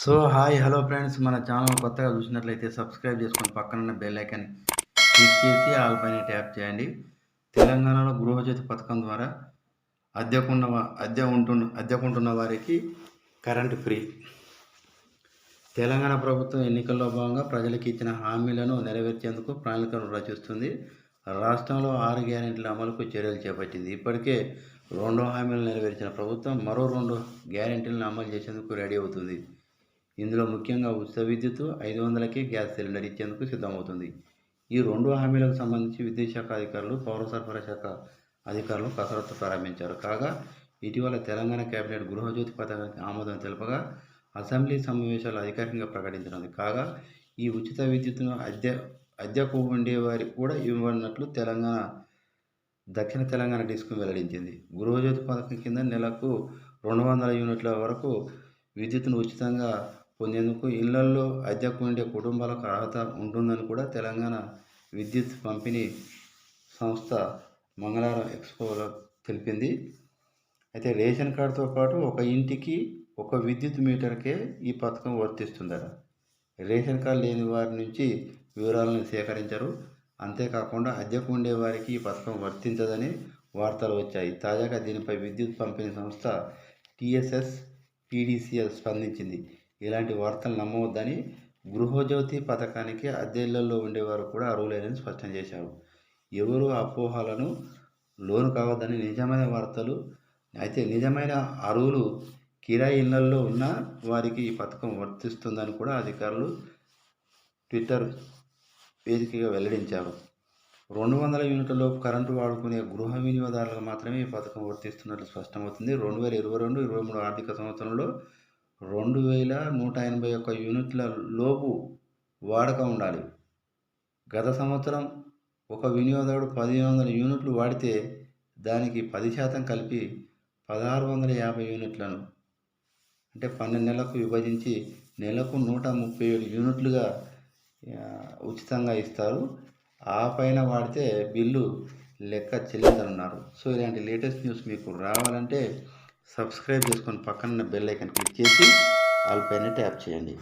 So hi hello friends. మన channel కొత్తగా చూసినట్లయితే సబ్స్క్రైబ్ చేసుకొని పక్కన ఉన్న బెల్ ఐకాన్ క్లిక్ చేసి ఆల్ పైన ట్యాప్ చేయండి. తెలంగాణలో గృహజ్యోతి పథకం ద్వారా అద్దెకున్న అద్దె ఉంటున్న అద్దెకుంటున్న వారికి కరెంటు ఫ్రీ. తెలంగాణ ప్రభుత్వం ఎన్నికల్లో భాగంగా ప్రజలకు ఇచ్చిన హామీలను నెరవేర్చేందుకు ప్రణాళికను రచిస్తుంది. రాష్ట్రంలో ఆరు గ్యారెంటీల అమలుకు చర్యలు చేపట్టింది. ఇప్పటికే రెండో హామీలు నెరవేర్చిన ప్రభుత్వం మరో రెండు గ్యారెంటీలను అమలు చేసేందుకు రెడీ అవుతుంది. ఇందులో ముఖ్యంగా ఉచిత విద్యుత్ ఐదు వందలకే గ్యాస్ సిలిండర్ ఇచ్చేందుకు సిద్ధమవుతుంది. ఈ రెండు హామీలకు సంబంధించి విద్యుత్ శాఖ అధికారులు పౌర సరఫరా శాఖ అధికారులు కసరత్తు ప్రారంభించారు. కాగా ఇటీవల తెలంగాణ కేబినెట్ గృహజ్యోతి పథకానికి ఆమోదం తెలపగా అసెంబ్లీ సమావేశాలు అధికారికంగా ప్రకటించినది. కాగా ఈ ఉచిత విద్యుత్తును అద్దె అద్దెకు ఉండే వారికి కూడా ఇవ్వనున్నట్లు తెలంగాణ దక్షిణ తెలంగాణ డిస్క్ వెల్లడించింది. గృహజ్యోతి పథకం కింద నెలకు రెండు వందల యూనిట్ల వరకు విద్యుత్తును ఉచితంగా పొందేందుకు ఇళ్ళల్లో అద్దెకు ఉండే కుటుంబాలకు అర్హత ఉంటుందని కూడా తెలంగాణ విద్యుత్ పంపిణీ సంస్థ మంగళవారం ఎక్స్పోలో తెలిపింది. అయితే రేషన్ కార్డుతో పాటు ఒక ఇంటికి ఒక విద్యుత్ మీటర్కే ఈ పథకం వర్తిస్తుందట. రేషన్ కార్డు లేని వారి నుంచి వివరాలను సేకరించరు. అంతేకాకుండా అద్దెకు ఉండే వారికి ఈ పథకం వర్తించదని వార్తలు వచ్చాయి. తాజాగా దీనిపై విద్యుత్ పంపిణీ సంస్థ టీఎస్ఎస్ పీడీసీఎల్ స్పందించింది. ఇలాంటి వార్తలు నమ్మవద్దని గృహజ్యోతి పథకానికి అద్దెళ్ళలో ఉండేవారు కూడా అర్హులేనని స్పష్టం చేశారు. ఎవరు అపోహలను లోను కావద్దని నిజమైన వార్తలు అయితే నిజమైన అరువులు కిరాయి ఇళ్ళలో ఉన్న వారికి ఈ పథకం వర్తిస్తుందని కూడా అధికారులు ట్విట్టర్ వేదికగా వెల్లడించారు. రెండు వందల యూనిట్లలోపు కరెంటు వాడుకునే గృహ వినియోగదారులకు మాత్రమే ఈ పథకం వర్తిస్తున్నట్లు స్పష్టమవుతుంది. రెండు వేల ఇరవై రెండు ఇరవై మూడు ఆర్థిక సంవత్సరంలో రెండు వేల నూట ఎనభై ఒక్క యూనిట్ల లోపు వాడక ఉండాలి. గత సంవత్సరం ఒక వినియోగదారుడు పదిహేను వందల యూనిట్లు వాడితే దానికి పది శాతం కలిపి పదహారు వందల యాభై యూనిట్లను అంటే పన్నెండు నెలలకు విభజించి నెలకు నూట ముప్పై ఏడు యూనిట్లుగా ఉచితంగా ఇస్తారు. ఆ పైన వాడితే బిల్లు లెక్క చెల్లించనున్నారు. సో ఇలాంటి లేటెస్ట్ న్యూస్ మీకు రావాలంటే సబ్స్క్రైబ్ చేసుకొని పక్కన బెల్ ఐకన్ క్లిక్ చేసి ఆల్ పైన ట్యాప్ చేయండి.